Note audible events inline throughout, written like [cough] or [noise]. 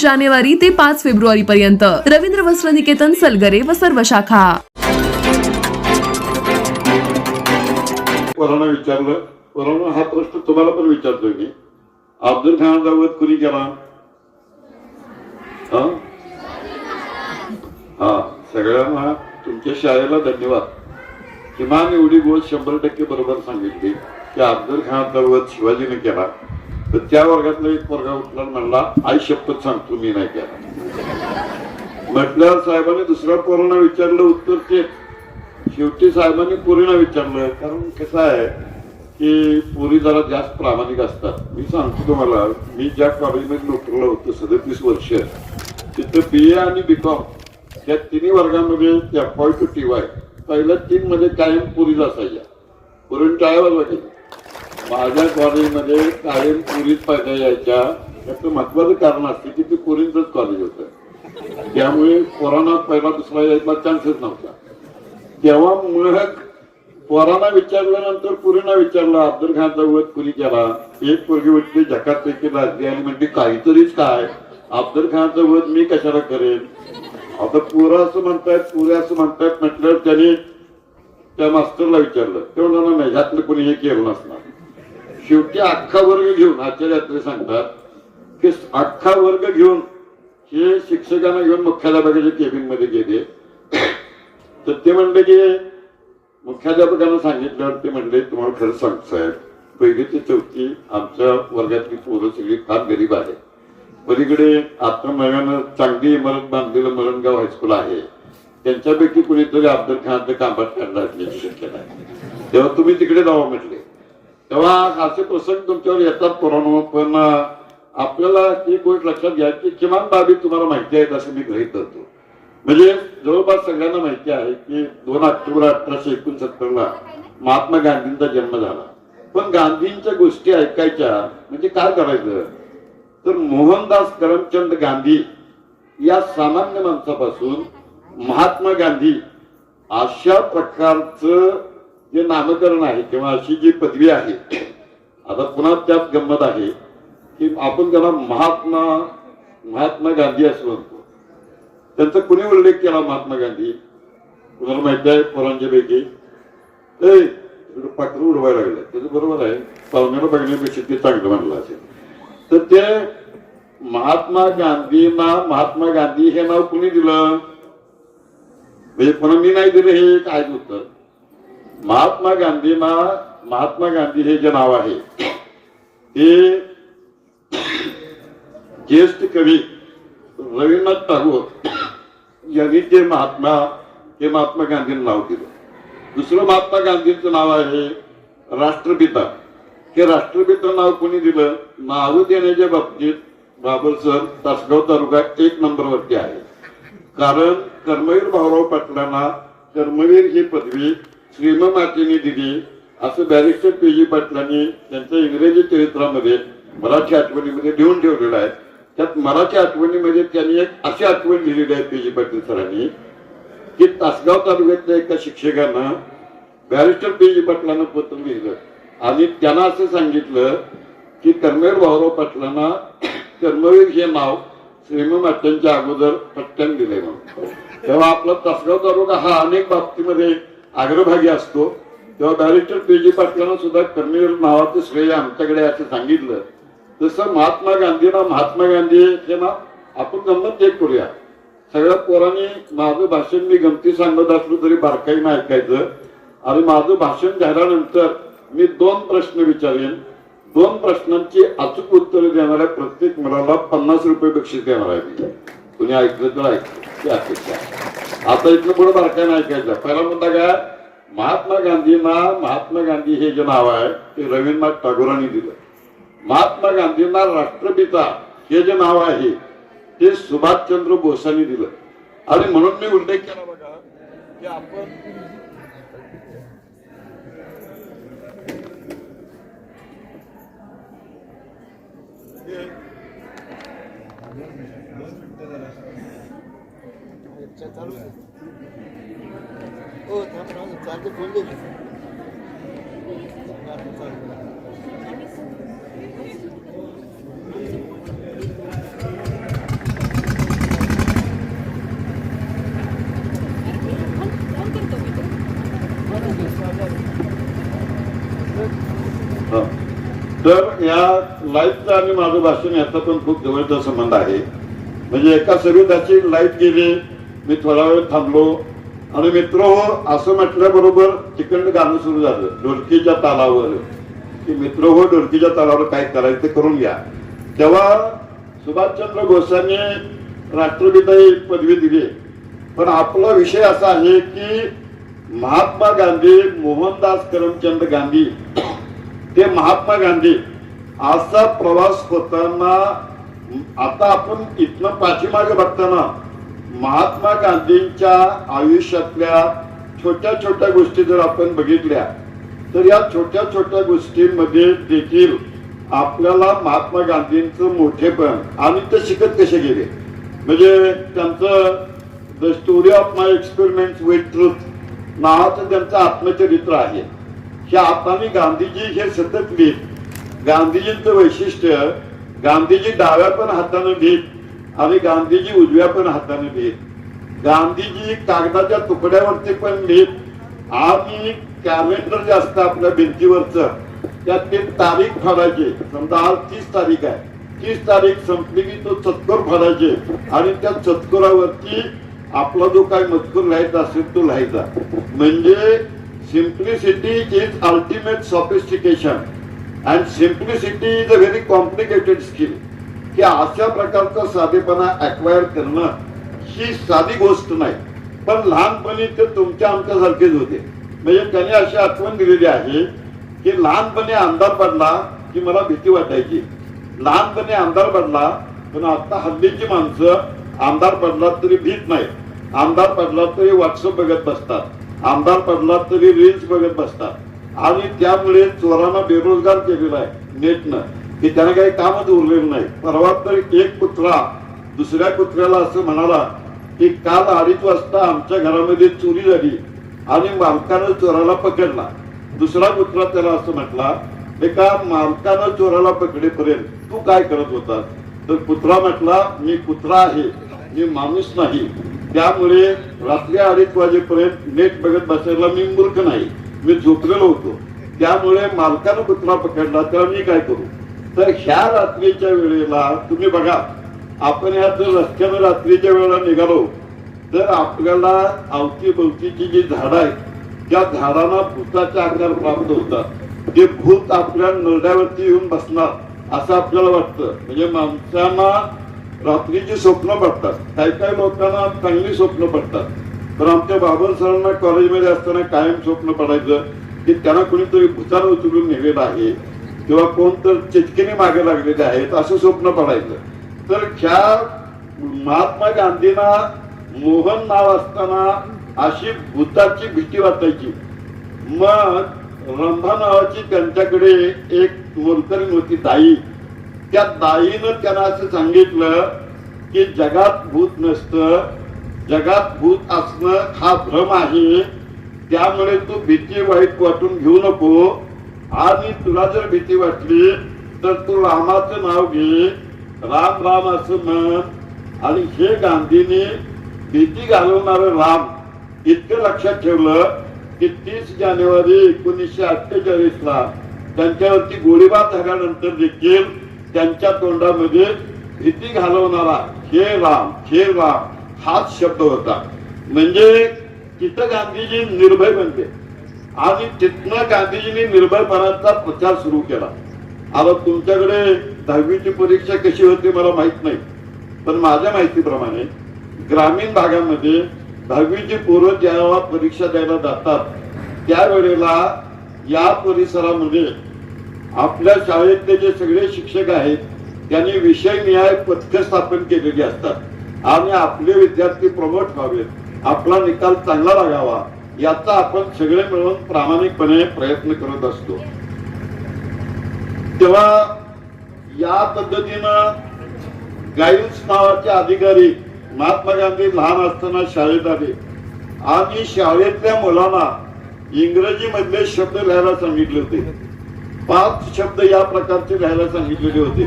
जानेवारी ते पाच फेब्रुवारी पर्यंत रवींद्र वस्त्र निकेतन सलगरे व सर्व शाखा. कोरोना विचारलं कोरोना हा प्रश्न तुम्हाला पण विचारतोय मी. अब्दुल खानाचा वध कुणी केला? हा? हा सगळ्यांना तुमच्या शाळेला धन्यवाद. किमान एवढी गोष्ट शंभर टक्के बरोबर सांगितली की अब्दुल खानाचा वध शिवाजीने केला. तर त्या वर्गातला एक पोरगा उठला म्हणला आई शपथ सांगतो मी नाही केला. म्हटल्यावर साहेबांनी दुसऱ्या पोरांना विचारलं उत्तर तेच शेवटी साहेबांनी पोरीला विचारलं कारण कसं आहे की पोरी जरा जास्त प्रामाणिक असतात. मी सांगतो तुम्हाला मी ज्या कॉलेजमध्ये नोकरीला होतो सदतीस वर्ष तिथं बी ए आणि बी कॉम या तिन्ही वर्गामध्ये F Y to T Y पहिल्या तीन मध्ये कायम पुरीला असायच्या. पुरून टाळ्यावर वाटायच्या माझ्या कॉलेजमध्ये कायम पुरीच पाहिजे यायच्या. याचं महत्वाचं कारण असते की ते पुरींचंच कॉलेज होतं. त्यामुळे कोरोना पहिला दुसरा यायचा चान्सच नव्हता. तेव्हा मग पोरांना विचारल्यानंतर पुरीना विचारलं अब्दुल खानचा वध कुणी केला? एक पोरगी उठली झकात पैकी लागली आणि म्हणते काहीतरीच काय? अब्दुल खानचा वध मी कशाला करेन? आता पोरं असं म्हणतायत पुरे असं म्हणतायत म्हटल्यावर त्याने त्या मास्टरला विचारलं. तेवढं नाही ह्यातलं कोणी हे केलं नसणार. शेवटी अख्खा वर्ग घेऊन आचार्य सांगतात की अख्खा वर्ग घेऊन हे शिक्षकांना घेऊन मुख्याध्यापकाच्या केबिनमध्ये गेले. [coughs] तर ते म्हणले की मुख्याध्यापकांना सांगितल्यावर ते म्हणले तुम्हाला खरं सांगतो साहेब पहिली ते चौथी आमच्या वर्गातली पोरं सगळी फार गरीब आहे पलीकडे आता नव्यानं चांगली इमारत बांधलेलं मरणगाव हायस्कूल आहे. त्यांच्यापैकी कुणीतरी अब्दुल खानचं कामात काढलं शक्यता आहे तेव्हा तुम्ही तिकडे जावा म्हटले. तेव्हा असे प्रसंग तुमच्यावर येतात पुराणो पण आपल्याला एक गोष्ट लक्षात घ्या की किमान बाबी तुम्हाला माहिती आहेत असं मी गृहित धरतो. म्हणजे जवळपास सगळ्यांना माहिती आहे की दोन ऑक्टोबर अठराशे एकोणसत्तर ला महात्मा गांधींचा जन्म झाला. पण गांधींच्या गोष्टी ऐकायच्या म्हणजे काय करायचं? तर मोहनदास करमचंद गांधी या सामान्य माणसापासून महात्मा गांधी अशा प्रकारचं जे नामकरण आहे किंवा अशी जी पदवी आहे आता पुन्हा त्यात गंमत आहे की आपण त्याला महात्मा महात्मा गांधी असं म्हणतो. त्यांचा कुणी उल्लेख केला महात्मा गांधी? कुणाला माहिती आहे पोरांच्यापैकी? ए इकडे उडवायला लागलं. त्याचं बरोबर आहे. पाहुण्याला बघण्यापेक्षा ते चांगलं म्हणलं असेल तर ते महात्मा गांधींना महात्मा गांधी हे नाव कुणी दिलं? म्हणजे पुन्हा मी नाही दिलं हे काय उत्तर. महात्मा गांधींना महात्मा गांधी हे जे नाव आहे ते ज्येष्ठ कवी रवींद्रनाथ टागोर यांनी ते महात्मा हे महात्मा गांधींना नाव दिलं. दुसरं महात्मा गांधींचं नाव आहे राष्ट्रपिता. हे राष्ट्रपिता नाव कोणी दिलं? नाव देण्याच्या बाबतीत बाबर सर तासगाव तालुका एक नंबरवरती आहे. कारण कर्मवीर भाऊराव पाटलांना कर्मवीर ही पदवी श्रीम दिली असं बॅरिस्टर पी जी पाटलांनी त्यांच्या इंग्रजी चरित्रामध्ये मराठी आठवणीमध्ये लिहून ठेवलेलं आहे. त्यात मराठी आठवणीमध्ये त्यांनी एक अशी आठवण लिहिलेली आहे पी जी पाटील सरांनी की तासगाव तालुक्यातल्या एका शिक्षकानं बॅरिस्टर पी जी पाटलांना पत्र लिहिलं. आणि त्यांना असं सांगितलं की कर्मवीर भाऊराव पाटलांना कर्मवीर हे नाव श्रीममाच्यांच्या अगोदर पट्ट्यान दिले म्हणून. तेव्हा आपला तासगाव तालुका हा अनेक बाबतीमध्ये अग्रभागी असतो. तेव्हा बॅरिस्टर पी जी पाटलांना सुद्धा कर्मवीर नावाचं श्रेय आमच्याकडे असं सांगितलं. तसं महात्मा गांधींना महात्मा गांधी हे नाव आपण गंमत एक करूया. सगळ्या पोरांनी माझं भाषण मी गमती सांगत असलो तरी बारकाईनं ऐकायचं. आणि माझं भाषण झाल्यानंतर मी दोन प्रश्न विचारेन. दोन प्रश्नांची अचूक उत्तरे देणाऱ्या प्रत्येक मुलाला पन्नास रुपये बक्षीस देणार आहे मी. कुणी ऐकलं तर ऐकलं अपेक्षा. आहे. आता इथलं पुढे बारकाईनं ऐकायचं. पहिला मुद्दा काय? महात्मा गांधींना महात्मा गांधी हे जे नाव आहे ते रवींद्रनाथ टागोरांनी दिलं. महात्मा गांधींना राष्ट्रपिता हे जे नाव आहे ते सुभाषचंद्र बोसांनी दिलं. आणि म्हणून मी उल्लेख केला बघा की आपण हो थांब राहू दे. चालते फोन दे तर या लाईटचा आणि माझं भाषण याचा पण खूप जवळचा संबंध आहे म्हणजे एका सविताची लाइट गेली मी थोडा वेळ थांबलो आणि मित्र हो असं म्हटल्याबरोबर तिकडनं गाणं सुरू झालं ढोलकीच्या तालावर. की मित्र हो ढोलकीच्या तालावर काय करायचं ते करून घ्या. तेव्हा सुभाषचंद्र बोसांनी राष्ट्रपिता ही पदवी दिली. पण आपला विषय असा आहे की महात्मा गांधी मोहनदास करमचंद गांधी ते महात्मा गांधी असा प्रवास होताना आता आपण इथनं पाठीमागे बघताना महात्मा गांधींच्या आयुष्यातल्या छोट्या छोट्या गोष्टी जर आपण बघितल्या तर या छोट्या छोट्या गोष्टींमध्ये देखील आपल्याला महात्मा गांधींचं मोठेपण आणि ते शिकत कसे गेले? म्हणजे त्यांचं the story of my experiment with truth नावाचं त्यांचं आत्मचरित्र आहे. ह्या आत्मानी गांधीजी हे सतत लिहित. गांधीजींचं वैशिष्ट्य गांधीजी डाव्या पण हाताने लिहित. आणि गांधीजी उजव्या पण हाताने लिहित. गांधीजी कागदाच्या तुकड्यावरती पण लिहित. आणि कॅलेंडर जे असतं आपल्या भिंतीवरचं त्यात ते तारीख फाडायचे. समजा आज तीस तारीख आहे. तीस तारीख संपली की तो चतकोर फाडायचे. आणि त्या चतकोरावरती आपला जो काय मजकूर लिहायचा असेल तो लिहायचा. म्हणजे simplicity is ultimate sophistication and simplicity is a very complicated skill की अशा प्रकारचा साधेपणा अक्वायर करणं ही साधी गोष्ट नाही. पण लहानपणी ते तुमच्या आमच्यासारखेच होते. म्हणजे त्याने अशी आठवण दिलेली आहे की लहानपणी अंधार पडला की मला भीती वाटायची. लहानपणी अंधार पडला पण आता हल्लीची माणसं आमदार पडला तरी भीत नाही. आमदार पडला तरी व्हॉट्सअप बघत बसतात. आमदार पडला तरी रील्स बघत बसतात. आणि त्यामुळे चोरांना बेरोजगार केलेला आहे नेटनं. की त्याला काही कामच उरलेलं नाही परवा तर एक कुत्रा दुसऱ्या कुत्र्याला असं म्हणाला की काल अडीच वाजता आमच्या घरामध्ये चोरी झाली आणि मालकानं चोराला पकडला. दुसरा कुत्रा त्याला असं म्हटला एका मालकानं चोराला पकडेपर्यंत तू काय करत होता तर कुत्रा म्हटला मी कुत्रा आहे मी माणूस नाही. त्यामुळे रात्री अडीच वाजेपर्यंत नेट बघत बसायला मी मूर्ख नाही. मी झोपलेलो होतो. त्यामुळे मालकानं कुत्रा पकडला त्याला मी काय करू? तर ह्या रात्रीच्या वेळेला तुम्ही बघा आपण ह्या जर रस्त्यानं रात्रीच्या वेळेला निघालो तर आपल्याला अवतीभोवतीची जी झाडं आहेत त्या झाडांना भूताचा आकार प्राप्त होतात ते भूत आपल्या नरड्यावरती येऊन बसणार असं आपल्याला वाटतं. म्हणजे माणसांना रात्रीची स्वप्न पडतात. काही काही लोकांना चांगली स्वप्न पडतात. तर आमच्या बाबर सरांना कॉलेजमध्ये असताना कायम स्वप्न पडायचं की त्यांना कोणीतरी भूतानं उचलून नेलेलं आहे. किंवा कोण तर चिचकीने मागे लागलेले आहेत असं स्वप्न पडायचं. तर ह्या महात्मा गांधींना मोहन नाव असताना अशी भूताची भीती वाटायची. मग रंभा नावाची त्यांच्याकडे एक मोलकरी होती दाई. त्या दाईनं त्यांना असं सांगितलं की जगात भूत नसतं जगात भूत असणं हा भ्रम आहे त्यामुळे तू भीती वाईट वाटून घेऊ नको. आणि तुला जर भीती वाटली तर तू रामाचं नाव घे. राम राम असं म्हण. आणि हे गांधीने भीती घालवणार राम इतकं लक्षात ठेवलं की तीस जानेवारी एकोणीसशे अठ्ठेचाळीस ला त्यांच्यावरती गोळीबार झाल्यानंतर देखील त्यांच्या तोंडामध्ये भीती घालवणारा हे राम हे राम हाच शब्द होता. म्हणजे तिथं गांधीजी निर्भय बनते आणि तिथनं गांधीजींनी निर्भयपणाचा प्रचार सुरू केला आता तुमच्याकडे दहावीची परीक्षा कशी होती मला माहीत नाही पण माझ्या माहितीप्रमाणे ग्रामीण भागामध्ये दहावीची पूर्व ज्यावेळेला परीक्षा द्यायला जातात त्यावेळेला या परिसरामध्ये आपल्या शाळेतले जे सगळे शिक्षक आहेत त्यांनी विषय न्याय पथ्य स्थापन केलेली असतात. आणि आपले विद्यार्थी प्रमोट व्हावेत. आपला निकाल चांगला लागावा. याचा आपण सगळे मिळून प्रामाणिकपणे प्रयत्न करत असतो. तेव्हा या पद्धतीनं गाईड्स नावाचे अधिकारी महात्मा गांधी लहान असताना शाळेत आले. आणि शाळेतल्या मुलांना इंग्रजी मधले शब्द लिहायला सांगितले होते. पाच शब्द या प्रकारचे लिहायला सांगितलेले होते.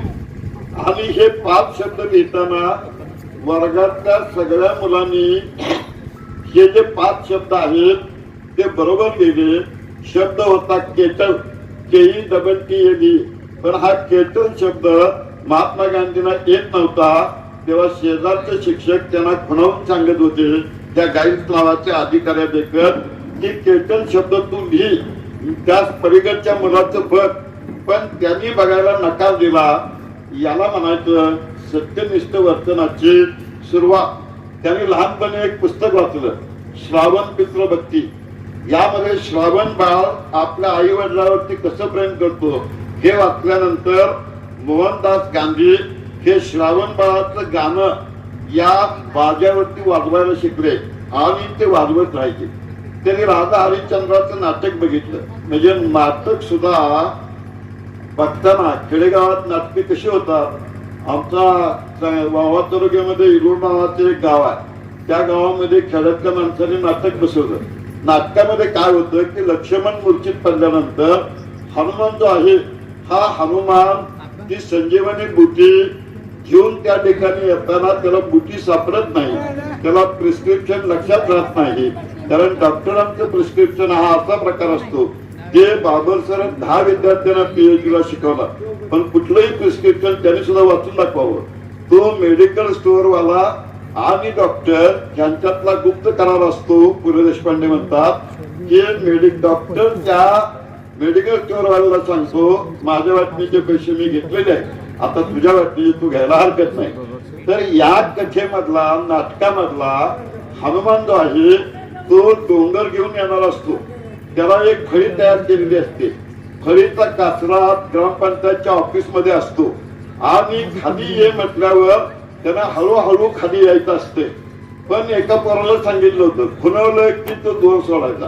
आणि हे पाच शब्द लिहिताना वर्गातल्या सगळ्या मुलांनी हे जे पाच शब्द आहेत ते बरोबर लिहिले शब्द होता kettle K E double T L E पण हा केटल शब्द महात्मा गांधींना येत नव्हता. तेव्हा शेजारचे शिक्षक त्यांना खुणावून सांगत होते त्या गाईड नावाच्या अधिकाऱ्या देखत की केटल शब्द तू लिही त्याच पलीकडच्या मुलाचं बघ. पण त्यांनी बघायला नकार दिला. याला म्हणायचं सत्यनिष्ठ वर्तनाची सुरुवात त्यांनी लहानपणी एक पुस्तक वाचलं श्रावण पित्र भक्ती. यामध्ये श्रावण बाळ आपल्या आई वडिलावरती कसं प्रेम करतो हे वाचल्यानंतर मोहनदास गांधी हे श्रावण बाळाचं गाणं या बाजावरती वाजवायला शिकले आणि ते वाजवत राहायचे. त्यांनी राधा हरिश्चंद्राचं नाटक बघितलं. म्हणजे नाटक सुद्धा बघताना खेडेगावात नाटके कशी होतात? आमचा वावा तालुक्यामध्ये इरूर नावाचं एक गाव आहे. त्या गावामध्ये खेड्यातल्या माणसाने नाटक बसवलं. नाटकामध्ये काय होतं की लक्ष्मण मूर्छित पडल्यानंतर हनुमान जो आहे हा हनुमान ती संजीवनी बुटी घेऊन त्या ठिकाणी येताना त्याला बुटी सापडत नाही. त्याला प्रिस्क्रिप्शन लक्षात राहत नाही. कारण डॉक्टरांचं प्रिस्क्रिप्शन हा असा प्रकार असतो ते बाबर सर दहा विद्यार्थ्यांना पीएचडी ला शिकवला. पण कुठलंही प्रिस्क्रिप्शन त्यांनी सुद्धा वाचून दाखवावं. तो मेडिकल स्टोअरवाला आणि डॉक्टर यांच्यातला गुप्त करार असतो पु ल देशपांडे म्हणतात की मेडिक डॉक्टर त्या मेडिकल स्टोअरवाल्याला सांगतो माझ्या वाटणीचे पैसे मी घेतलेले आहेत. आता तुझ्या वाटणीचे तू घ्यायला हरकत नाही. तर या कथेमधला नाटकामधला हनुमान जो आहे तो डोंगर घेऊन येणार असतो. त्याला एक फळी तयार केलेली असते. फळीचा कासरा ग्रामपंचायतच्या ऑफिसमध्ये असतो. आणि खाली ये म्हटल्यावर त्यांना हळूहळू खाली यायचं असते. पण एका पोराला सांगितलं होतं खुनवलं की तो दोर सोडायचा.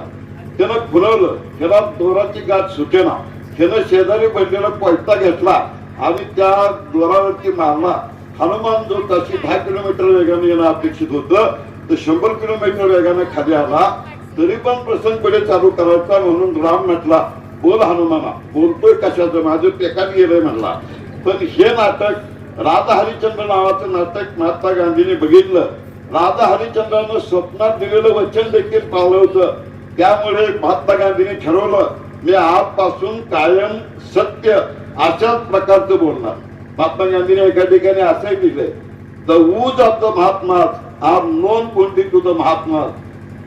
त्यानं खुनवलं त्याला दोराची गाठ सुटेना. त्यानं शेजारी पडलेला पैसा घेतला आणि त्या दोरावरती मारला. हनुमान जो ताशी दहा किलोमीटर वेगाने येणं अपेक्षित होतं तर शंभर किलोमीटर वेगाने खाली आला तरी पण प्रसंग पुढे चालू करायचा म्हणून राम म्हटला बोल हनुमाना बोलतोय कशाचं? माझं टेकाने गेलंय म्हणला. पण हे नाटक राधा हरिचंद्र नावाचं नाटक महात्मा गांधीने बघितलं. राधा हरिचंद्रानं स्वप्नात दिलेलं वचन देखील पावलं होतं. त्यामुळे महात्मा गांधीने ठरवलं मी आजपासून कायम सत्य अशाच प्रकारचं बोलणार. महात्मा गांधीने एका ठिकाणी असंही दिलंय the use of the Mahatma are known कोणती टू द महात्मा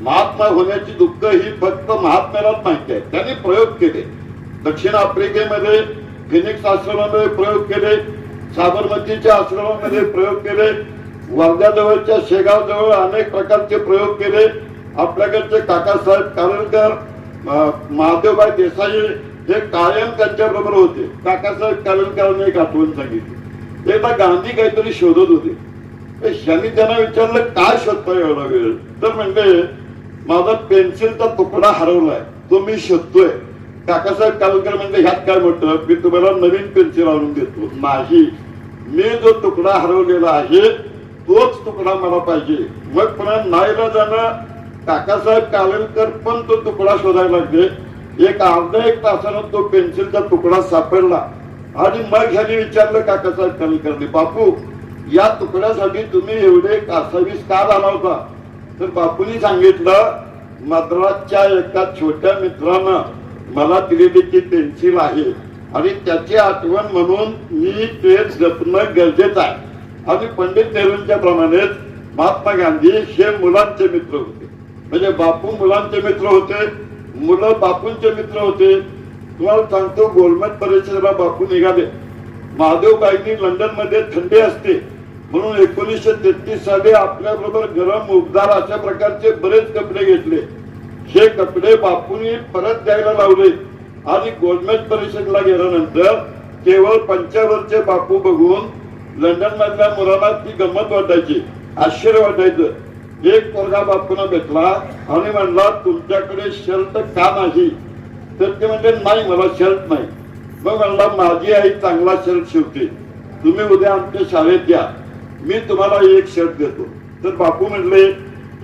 महात्मा होण्याची दुःख ही फक्त महात्म्यालाच माहिती आहे त्यांनी प्रयोग केले. दक्षिण आफ्रिकेमध्ये फिनिक्स आश्रमामध्ये प्रयोग केले साबरमतीच्या आश्रमामध्ये प्रयोग केले वर्ध्याजवळच्या शेगाव जवळ अनेक प्रकारचे प्रयोग केले. आपल्याकडचे काकासाहेब कारणकर अं, महादेवबाई देसाई हे कायम त्यांच्या बरोबर होते. काकासाहेब कारणकरांनी एक आठवण सांगितली. एकदा गांधी काहीतरी शोधत होते. तर त्यांना विचारलं काय शोधता एवढा वेळ? तर म्हणजे माझा पेन्सिलचा तुकडा हरवलाय. तो मी शोधतोय. काकासाहेब कालकर म्हणजे ह्यात काय म्हटलं? मी तुम्हाला नवीन पेन्सिल आणून देतो. नाही मी जो तुकडा हरवलेला आहे तोच तुकडा मला पाहिजे. मग पुन्हा नाईला जाणं काकासाहेब कालकर पण तो तुकडा शोधायला लागले. एक अर्धा एक तासानं तो पेन्सिलचा तुकडा सापडला. आणि मग ह्याने विचारलं काकासाहेब कालकरने बापू या तुकड्यासाठी तुम्ही एवढे कासावीस का झाला होता तर बापूंनी सांगितलं मद्रासच्या एका छोट्या मित्रानं मला दिलेली ती पेन्सिल आहे. आणि त्याची आठवण म्हणून मी ते जपणं गरजेचं आहे. आणि पंडित नेहरूंच्या प्रमाणेच महात्मा गांधी हे मुलांचे मित्र होते. म्हणजे बापू मुलांचे मित्र होते मुलं बापूंचे मित्र होते. तुम्हाला सांगतो गोलमेट परिषदेला बापू निघाले. महादेवबाईंनी लंडनमध्ये थंडी असते. म्हणून एकोणीसशे तेहतीस साली आपल्याबरोबर गरम उबदार अशा प्रकारचे बरेच कपडे घेतले. हे कपडे बापूंनी परत द्यायला लावले. आणि गोलमेज परिषदेला गेल्यानंतर केवळ पंचावरचे बापू बघून लंडन मधल्या मुलांना ती गंमत वाटायची आश्चर्य वाटायचं. एक पोरगा बापून भेटला आणि म्हणला तुमच्याकडे शर्ट का नाही? तर ते म्हणजे नाही मला शर्ट नाही. मग म्हणला माझी आई चांगला शर्ट शिवते. तुम्ही उद्या आमच्या शाळेत या. मी तुम्हाला एक शर्ट देतो. तर बापू म्हणले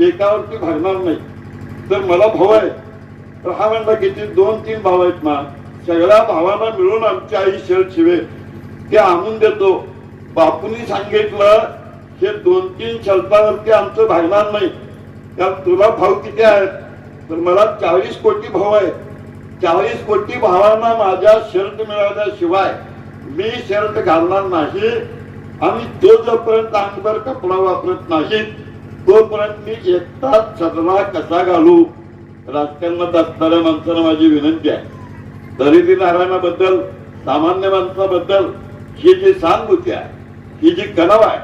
एकावरती भागणार नाही. तर मला भाऊ आहे तर हा म्हणला किती दोन तीन भाव आहेत ना सगळ्या भावांना मिळून आमची आई शर्ट शिवे. ते आणून देतो. बापूंनी सांगितलं हे दोन तीन शर्टावरती आमचं भागणार नाही. त्यात तुला भाव किती आहेत? तर मला चाळीस कोटी भाव आहे चाळीस कोटी भावांना माझ्या शर्ट मिळवल्याशिवाय मी शर्ट घालणार नाही आणि तो जोपर्यंत अंगभर कपडा वापरत नाही तोपर्यंत मी एकटा सदरा कसा घालू राजकारणात असणाऱ्या माणसाला माझी विनंती आहे दरिद्री नारायणाबद्दल सामान्य माणसाबद्दल ही जी सहानुभूती आहे ही जी कणव आहे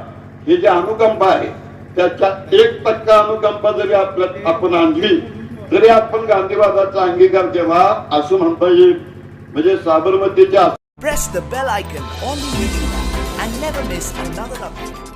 ही जी अनुकंपा आहे त्याच्या एक टक्का अनुकंपा जरी आपल्या आपण आणली तरी आपण गांधीवादाचा अंगीकार केला असं म्हणता येईल म्हणजे साबरमतीच्या Press the bell icon on the YouTube and never miss another update.